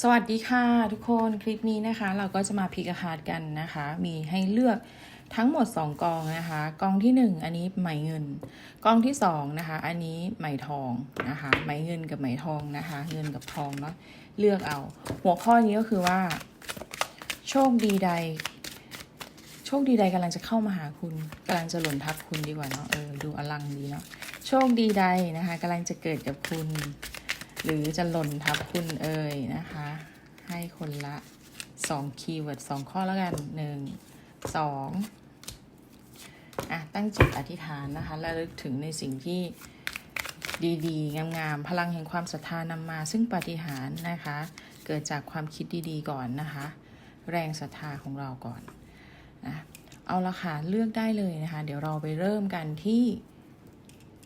สวัสดีค่ะทุกคนคลิปนี้นะคะ เราก็จะมาพิกคาร์ดกันนะคะ มีให้เลือกทั้งหมด 2 กองนะคะ กองที่ 1 อันนี้ไหมเงิน กองที่2นะคะ อันนี้ไหมทองนะคะไหมเงินกับไหมทองนะคะ เงินกับทองเนาะเลือกเอา หัวข้อนี้ก็คือว่า โชคดีใด โชคดีใดกำลังจะเข้ามาหาคุณกำลังจะหล่นทับคุณดีกว่าเนาะเออดูอลังดีเนาะโชคดีใดนะคะกำลังจะเกิดกับคุณ หรือจะหล่นทับคุณเอ่ยนะคะ ให้คนละ2คีย์เวิร์ด2ข้อแล้วกัน 1 2อะตั้งจิตอธิษฐานนะคะและลึกถึงในสิ่งที่ดีๆ งามๆ พลังแห่งความศรัทธานำมา ซึ่งปาฏิหาริย์นะคะ เกิดจากความคิดดีๆ ก่อนนะคะ แรงศรัทธาของเราก่อนนะเอาละค่ะเลือกได้เลยนะคะ เดี๋ยวเราไปเริ่มกันที่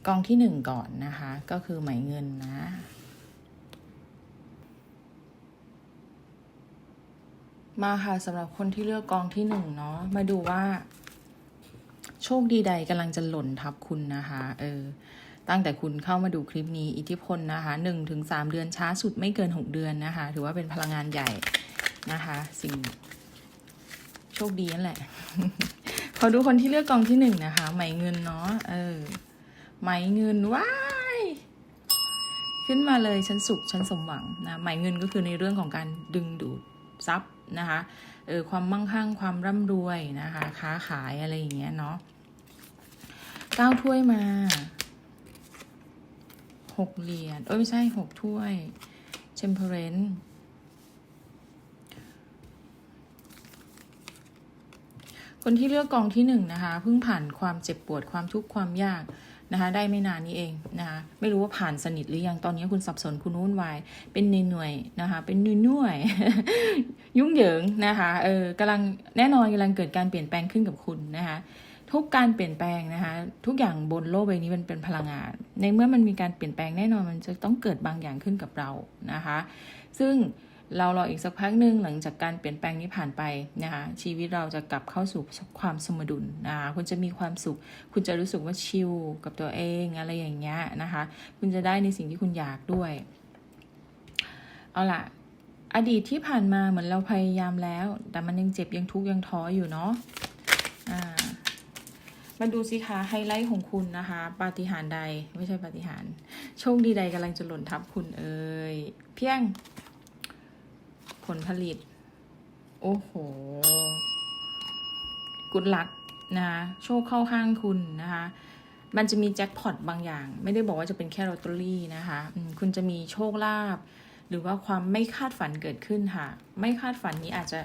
กองที่หนึ่งก่อนนะคะ ก็คือหมายเงินนะ มาค่ะสำหรับคนที่เลือกกองที่หนึ่งเนาะมาดูว่า โชคดีใดกำลังจะหล่นทับคุณนะคะ เออ ตั้งแต่คุณเข้ามาดูคลิปนี้อิทธิพลนะคะหนึ่งถึงสามเดือนช้าสุดไม่เกินหกเดือนนะคะ ถือว่าเป็นพลังงานใหญ่นะคะ สิ่ง โชคดีนั่นแหละขอดูคนที่เลือกกองที่หนึ่งนะคะ ไหมเงินเนาะเออ ไหมเงินว้ายขึ้นมาเลยฉันสุขฉันสมหวังนะไหมเงินก็คือในเรื่องของการดึงดูด ทรัพย์นะคะเออความมั่งคั่งความร่ำรวยนะคะ ค้าขายอะไรอย่างเงี้ยเนาะเก้าถ้วยมาหกเหรียญเอ้ยไม่ใช่หกถ้วย temperance คนที่เลือกกองที่หนึ่งนะคะเพิ่งผ่านความเจ็บปวดความทุกข์ความยาก นะคะได้ไม่นานนี้เองนะคะไม่รู้ว่าผ่านสนิทหรือยังตอนนี้คุณสับสนคุณวุ่นวายเป็นหน่วยๆนะคะเป็นหน่วยๆยุ่งเหยิงนะคะเออกำลังแน่นอนกำลังเกิดการเปลี่ยนแปลงขึ้นกับคุณนะคะทุกการเปลี่ยนแปลงนะคะทุกอย่างบนโลกใบนี้มันเป็นพลังงาน ในเมื่อมันมีการเปลี่ยนแปลงแน่นอนมันจะต้องเกิดบางอย่างขึ้นกับเรานะคะ ซึ่ง เรารออีกสักพักหนึ่งหลังจากการเปลี่ยนแปลงนี้ผ่านไปนะคะชีวิตเราจะกลับเข้าสู่ความสมดุลนะคะคุณจะมีความสุข คุณจะรู้สึกว่าชิลกับตัวเองอะไรอย่างเงี้ยนะคะคุณจะได้ในสิ่งที่คุณอยากด้วย เอาล่ะ อดีตที่ผ่านมาเหมือนเราพยายามแล้ว แต่มันยังเจ็บยังทุกข์ยังท้ออยู่เนาะอ่ามาดูสิคะไฮไลท์ของคุณนะคะ ปาฏิหาริย์ใดไม่ใช่ปาฏิหาริย์โชคดีใดกำลังจะหล่นทับคุณเอ่ยเพียง ผลผลิต โอ้โห กุดลักนะคะโชคเข้าข้างคุณนะคะมันจะมีแจ็คพอตบางอย่าง ไม่ได้บอกว่าจะเป็นแค่ลอตเตอรี่นะคะคุณจะมีโชคลาภหรือว่าความไม่คาดฝันเกิดขึ้นค่ะ ไม่คาดฝันนี้อาจจะ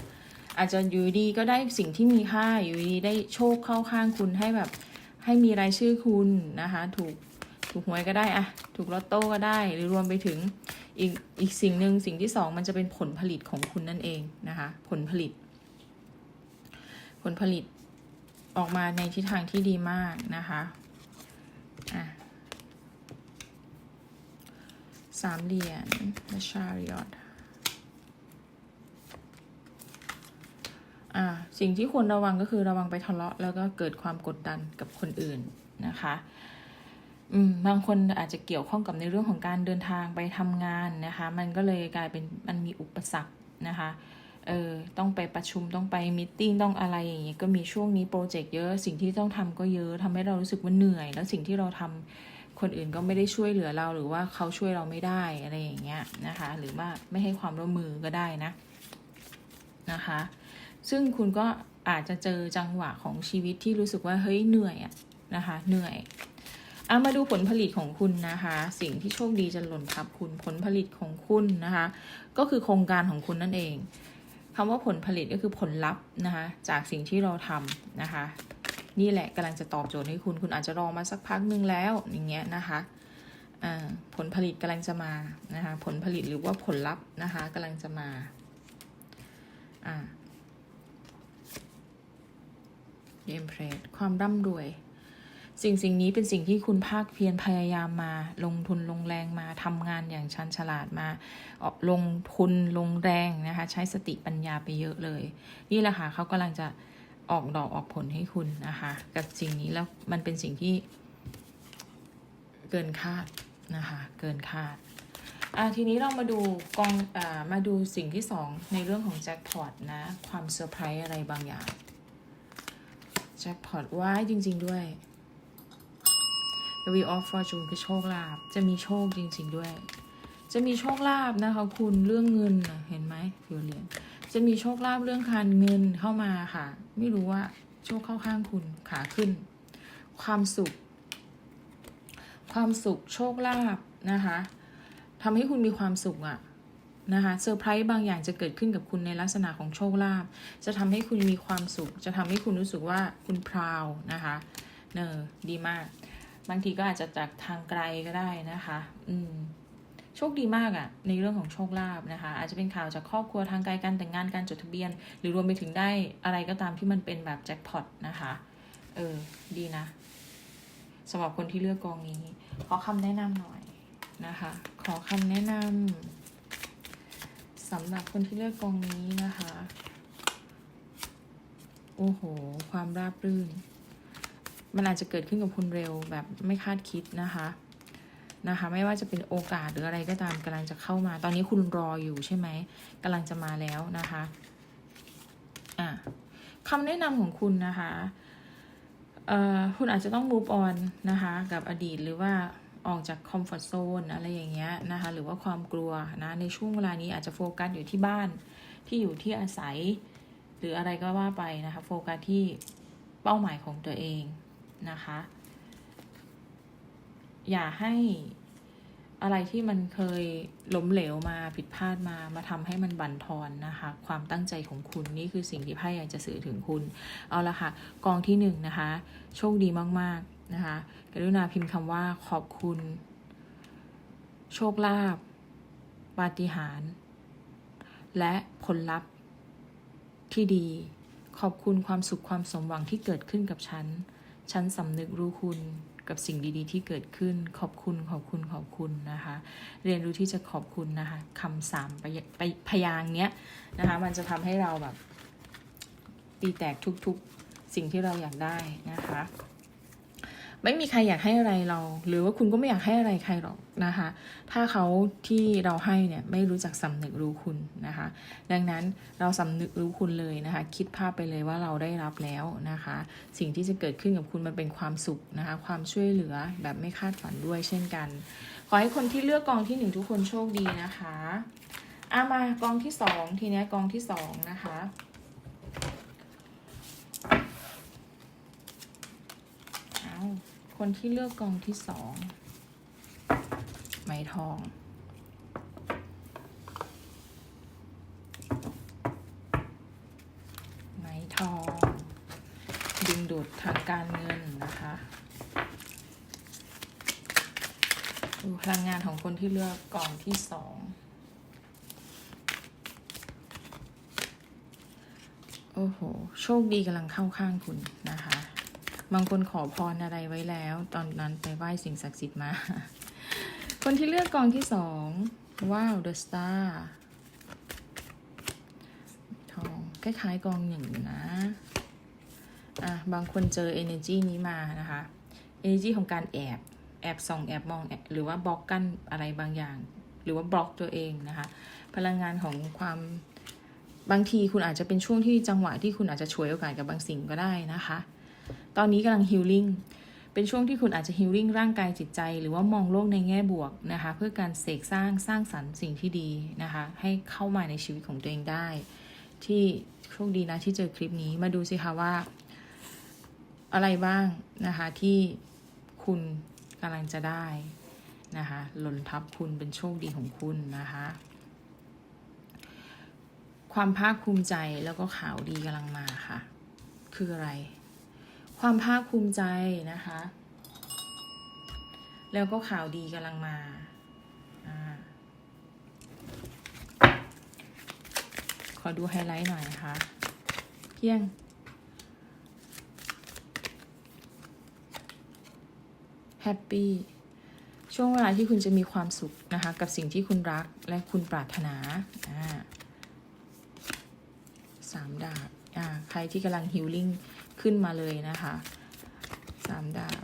อาจจะอยู่ดีก็ได้สิ่งที่มีค่าอยู่ดีได้โชคเข้าข้างคุณให้แบบให้มีรายชื่อคุณนะคะ ถูก ถูกหวยก็ได้อะถูกลอตโต้ก็ได้ หรือรวมไปถึงอีกอีกสิ่งหนึ่งสิ่งที่สองมันจะเป็นผลผลิตของคุณนั่นเองนะคะ ผลผลิต ผลผลิตออกมาในทิศทางที่ดีมากนะคะอะสามเหรียญและชาริอตอ่าสิ่งที่ควรระวังก็คือระวังไปทะเลาะ แล้วก็เกิดความกดดันกับคนอื่นนะคะ บางคนอาจจะเกี่ยวข้องกับในเรื่องของการเดินทางไปทำงานนะคะ มันก็เลยกลายเป็นมันมีอุปสรรคนะคะเออต้องไปประชุมต้องไปมิ팅ต้องอะไรอย่างเงี้ยก็มีช่วงนี้โปรเจกต์เยอะสิ่งที่ต้องทำก็เยอะทำให้เรารู้สึกว่าเหนื่อย แล้วสิ่งที่เราทำคนอื่นก็ไม่ได้ช่วยเหลือเราหรือว่าเขาช่วยเราไม่ได้อะไรอย่างเงี้ยนะคะ หรือว่าไม่ให้ความร่วมมือก็ได้นะนะคะ ซึ่งคุณก็อาจจะเจอจังหวะของชีวิตที่รู้สึกว่าเฮ้ยเหนื่อยอะนะคะ เหนื่อย เอามาดูผลผลิตของคุณนะคะ สิ่งที่โชคดีจะหล่นทับคุณผลผลิตของคุณนะคะ ก็คือโครงการของคุณนั่นเองคำว่าผลผลิตก็คือผลลัพธ์นะคะ จากสิ่งที่เราทำนะคะ นี่แหละกำลังจะตอบโจทย์ให้คุณคุณอาจจะรอมาสักพักนึงแล้วอย่างเงี้ยนะคะผลผลิตกำลังจะมานะคะ ผลผลิตหรือว่าผลลัพธ์นะคะกำลังจะมาอ่าเดมเพรสความร่ำรวย สิ่งสิ่งนี้เป็นสิ่งที่คุณภาคเพียรพยายามมา ลงทุนลงแรงมาทำงานอย่างชันฉลาดมาออกลงทุนลงแรงนะคะ ใช้สติปัญญาไปเยอะเลย นี่แหละค่ะเขากำลังจะออกดอกออกผลให้คุณนะคะ กับสิ่งนี้แล้วมันเป็นสิ่งที่เกินคาดนะคะ เกินคาดอะทีนี้เรามาดูกองอ่ามาดูสิ่งที่สองในเรื่องของแจ็คพอตนะ ความเซอร์ไพรส์อะไรบางอย่างแจ็คพอตว้ายจริง ๆ ด้วย The Wheel of Fortune คือโชคลาภจะมีโชคจริง ๆ ด้วย จะมีโชคลาภนะคะคุณเรื่องเงินเห็นไหมฟิวเลียนจะมีโชคลาภเรื่องการเงินเข้ามาค่ะ ไม่รู้ว่าโชคเข้าข้างคุณขาขึ้น ความสุข ความสุขโชคลาภนะคะทำให้คุณมีความสุขอะนะคะเซอร์ไพรส์บางอย่างจะเกิดขึ้นกับคุณในลักษณะของโชคลาภจะทำให้คุณมีความสุข จะทำให้คุณรู้สึกว่าคุณพราวนะคะ เนอดีมาก บางทีก็อาจจะจากทางไกลก็ได้นะคะ อืมโชคดีมากอะในเรื่องของโชคลาภนะคะ อาจจะเป็นข่าวจากครอบครัวทางไกลการแต่งงานการจดทะเบียน หรือรวมไปถึงได้อะไรก็ตามที่มันเป็นแบบแจ็คพอตนะคะเออดีนะสำหรับคนที่เลือกกองนี้ ขอคำแนะนำหน่อยนะคะ ขอคำแนะนำสำหรับคนที่เลือกกองนี้นะคะ โอ้โห ความราบรื่น มันอาจจะเกิดขึ้นกับคุณเร็วแบบไม่คาดคิดนะคะนะคะ ไม่ว่าจะเป็นโอกาสหรืออะไรก็ตามกำลังจะเข้ามา ตอนนี้คุณรออยู่ใช่ไหมกำลังจะมาแล้วนะคะอะคำแนะนำของคุณนะคะเอ่อคุณอาจจะต้อง move on นะคะ กับอดีตหรือว่าออกจากคอมฟอร์ z โซนอะไรอย่างเงี้ยนะคะ หรือว่าความกลัวนะในช่วงเวลานี้อาจจะโฟกัสอยู่ที่บ้านที่อยู่ที่อาศัย หรืออะไรก็ว่าไปนะคะ โฟกัสที่เป้าหมายของตัวเอง นะคะ อย่าให้อะไรที่มันเคยล้มเหลวมาผิดพลาดมามาทำให้มันบั่นทอนนะคะ ความตั้งใจของคุณนี่คือสิ่งที่ไพ่อยากจะสื่อถึงคุณ เอาละค่ะ กองที่หนึ่งนะคะ โชคดีมากๆนะคะกรุณาพิมพ์คำว่าขอบคุณ โชคลาภปาฏิหาริย์และผลลัพธ์ที่ดี ขอบคุณความสุขความสมหวังที่เกิดขึ้นกับฉัน ฉันสำนึกรู้คุณกับสิ่งดีๆ ที่เกิดขึ้นขอบคุณขอบคุณขอบคุณนะคะ เรียนรู้ที่จะขอบคุณนะคะคำสามไปไปพยางเนี้ยนะคะ มันจะทำให้เราแบบ ตีแตกทุกๆ สิ่งที่เราอยากได้นะคะ ไม่มีใครอยากให้อะไรเรา หรือว่าคุณก็ไม่อยากให้อะไรใครหรอกนะคะ ถ้าเขาที่เราให้เนี่ยไม่รู้จักสำนึกรู้คุณนะคะ ดังนั้นเราสำนึกรู้คุณเลยนะคะ คิดภาพไปเลยว่าเราได้รับแล้วนะคะ สิ่งที่จะเกิดขึ้นกับคุณมันเป็นความสุขนะคะ ความช่วยเหลือแบบไม่คาดฝันด้วยเช่นกัน ขอให้คนที่เลือกกองที่หนึ่งทุกคนโชคดีนะคะอามา กองที่สองทีนี้กองที่สองนะคะ เอา คนที่เลือกกองที่สองไม้ทองไม้ทอง ดึงดูดทางการเงินนะคะดูพลังงานของคนที่เลือกกองที่สองโอ้โห โชคดีกำลังเข้าข้างคุณนะคะ บางคนขอพรอะไรไว้แล้ว ตอนนั้นไปไหว้สิ่งศักดิ์สิทธิ์มา คนที่เลือกกองที่สองว้าว The Star ทองคล้ายๆกองหนึ่งนะอะบางคนเจอ energy นี้มานะคะ energy ของการแอบแอบส่องแอบมองแอบหรือว่าบล็อกกั้นอะไรบางอย่าง หรือว่าบล็อกตัวเองนะคะ พลังงานของความบางทีคุณอาจจะเป็นช่วงที่จังหวะที่คุณอาจจะฉวยโอกาสกับบางสิ่งก็ได้นะคะ ตอนนี้กำลังฮิลลิ่งเป็นช่วงที่คุณอาจจะฮิลลิ่งร่างกายจิตใจ หรือว่ามองโลกในแง่บวกนะคะ เพื่อการเสกสร้างสร้างสรรค์สิ่งที่ดีนะคะ ให้เข้ามาในชีวิตของตัวเองได้ ที่โชคดีนะที่เจอคลิปนี้มาดูสิคะว่า อะไรบ้างนะคะที่คุณกำลังจะได้นะคะหล่นทับคุณเป็นโชคดีของคุณนะคะ ความภาคภูมิใจแล้วก็ข่าวดีกำลังมาค่ะ คืออะไร ความภาคภูมิใจนะคะ แล้วก็ข่าวดีกำลังมาอขอดูไฮไลท์หน่อยนะคะเพียง แฮปปี้ ช่วงเวลาที่คุณจะมีความสุขนะคะ กับสิ่งที่คุณรักและคุณปรารถนาสามดาบ ใครที่กำลังฮิลลิ่งขึ้นมาเลยนะคะสามดาบ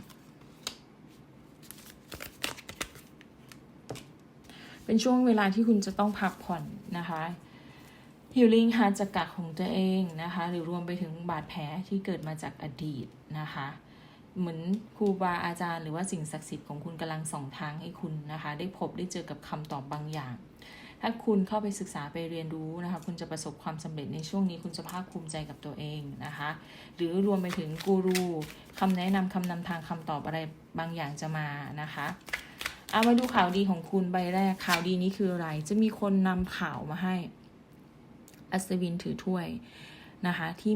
เป็นช่วงเวลาที่คุณจะต้องพักผ่อนนะคะ healing หาจากกักของตัวเองนะคะ หรือรวมไปถึงบาดแผลที่เกิดมาจากอดีตนะคะ เหมือนครูบาอาจารย์หรือว่าสิ่งศักดิ์สิทธิ์ของคุณกำลังส่องทางให้คุณนะคะ ได้พบได้เจอกับคำตอบบางอย่าง ถ้าคุณเข้าไปศึกษาไปเรียนรู้นะคะ คุณจะประสบความสำเร็จในช่วงนี้ คุณจะภาคภูมิใจกับตัวเองนะคะ หรือรวมไปถึงกูรูคำแนะนำคำนำทางคำตอบอะไรบางอย่างจะมานะคะเอามาดูข่าวดีของคุณใบแรกข่าวดีนี้คืออะไร จะมีคนนำข่าวมาให้ อัศวินถือถ้วยนะคะ ที่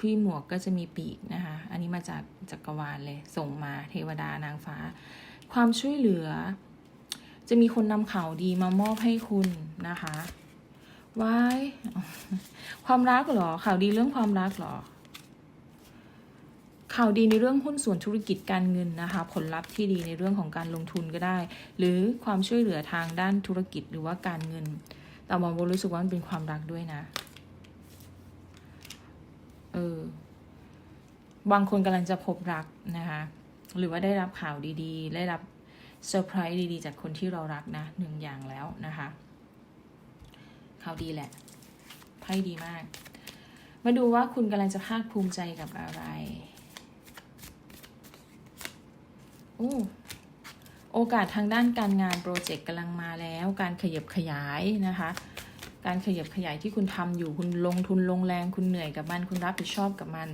ที่หมวกก็จะมีปีกนะคะ อันนี้มาจากจักรวาลเลย ส่งมาเทวดานางฟ้า ความช่วยเหลือ จะมีคนนำข่าวดีมามอบให้คุณนะคะว้ายความรักเหรอ ข่าวดีเรื่องความรักเหรอ ข่าวดีในเรื่องหุ้นส่วนธุรกิจการเงินนะคะ ผลลัพธ์ที่ดีในเรื่องของการลงทุนก็ได้ หรือความช่วยเหลือทางด้านธุรกิจหรือว่าการเงิน แต่มองโบรู้สึกว่ามันเป็นความรักด้วยนะ เออ บางคนกำลังจะพบรักนะคะ หรือว่าได้รับข่าวดี ๆ ได้รับ เซอร์ไพรส์ดีๆ จากคนที่เรารักนะหนึ่งอย่างแล้วนะคะข่าวดีแหละไพ่ดีมาก มาดูว่าคุณกำลังจะภาคภูมิใจกับอะไรโอ้โอกาสทางด้านการงานโปรเจกต์กำลังมาแล้ว การขยับขยายนะคะ การขยับขยายที่คุณทำอยู่คุณลงทุนลงแรง คุณเหนื่อยกับมัน คุณรับผิดชอบกับมัน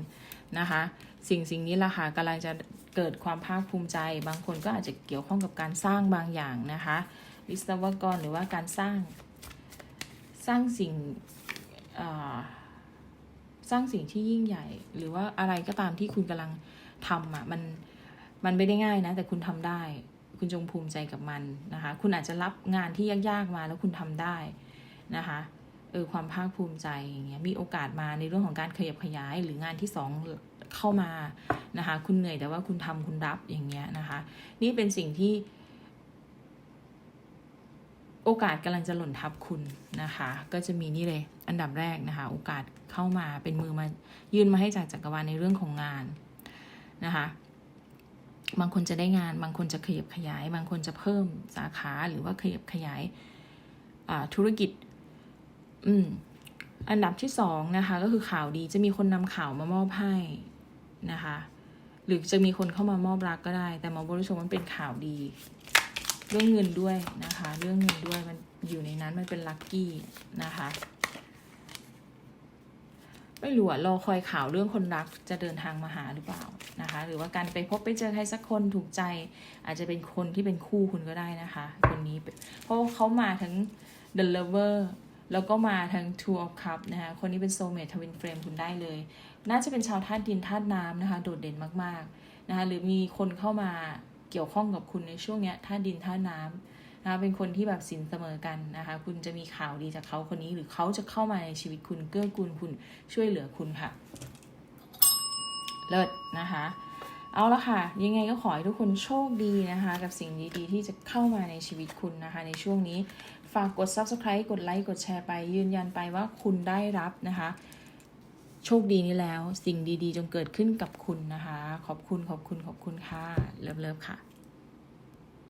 นะคะ สิ่งสิ่งนี้ล่ะค่ะกำลังจะเกิดความภาคภูมิใจ บางคนก็อาจจะเกี่ยวข้องกับการสร้างบางอย่างนะคะวิศวกรหรือว่าการสร้างสร้างสิ่งสร้างสิ่งที่ยิ่งใหญ่ หรือว่าอะไรก็ตามที่คุณกำลังทำอะมันมันไม่ได้ง่ายนะ แต่คุณทำได้ คุณจงภูมิใจกับมันนะคะ คุณอาจจะรับงานที่ยากๆมาแล้วคุณทำได้นะคะ เออความภาคภูมิใจอย่างเงี้ยมีโอกาสมาในเรื่องของการขยับขยายหรืองานที่สองเข้ามานะคะคุณเหนื่อยแต่ว่าคุณทำคุณรับอย่างเงี้ยนะคะ นี่เป็นสิ่งที่ โอกาสกำลังจะหล่นทับคุณนะคะ ก็จะมีนี่เลย อันดับแรกนะคะ โอกาสเข้ามาเป็นมือมายื่นมาให้จากจักรวาลในเรื่องของงานนะคะบางคนจะได้งาน บางคนจะขยับขยาย บางคนจะเพิ่มสาขาหรือว่าขยับขยายธุรกิจ อืม อันดับที่สองนะคะ ก็คือข่าวดีจะมีคนนำข่าวมามอบให้นะคะ หรือจะมีคนเข้ามามอบรักก็ได้ แต่หมอบริสุทธิ์มันเป็นข่าวดี เรื่องเงินด้วยนะคะ เรื่องเงินด้วยมันอยู่ในนั้นมันเป็นลัคกี้นะคะไม่รู้อะรอคอยข่าวเรื่องคนรักจะเดินทางมาหาหรือเปล่านะคะ หรือว่าการไปพบไปเจอใครสักคนถูกใจ อาจจะเป็นคนที่เป็นคู่คุณก็ได้นะคะ คนนี้เพราะเขามาทั้ง The Lover แล้วก็มาทั้ง Two of Cup นะคะคนนี้เป็น Soulmate Twin Flame คุณได้เลย น่าจะเป็นชาวธาตุดินธาตุน้ำนะคะ โดดเด่นมากๆนะคะหรือมีคนเข้ามาเกี่ยวข้องกับคุณในช่วงเนี้ยธาตุดินธาตุน้ำนะคะเป็นคนที่แบบสินเสมอกันนะคะ คุณจะมีข่าวดีจากเขาคนนี้หรือเขาจะเข้ามาในชีวิตคุณเกื้อกูลคุณช่วยเหลือคุณค่ะ เลิศนะคะเอาละค่ะ ยังไงก็ขอให้ทุกคนโชคดีนะคะ กับสิ่งดีๆ ที่จะเข้ามาในชีวิตคุณนะคะ ในช่วงนี้ ฝากกด subscribe กดไลค์กดแชร์ไป ยืนยันไปว่าคุณได้รับนะคะ โชคดีนี้แล้ว สิ่งดีๆ จงเกิดขึ้นกับคุณนะคะ ขอบคุณขอบคุณขอบคุณค่ะ เลิฟๆค่ะ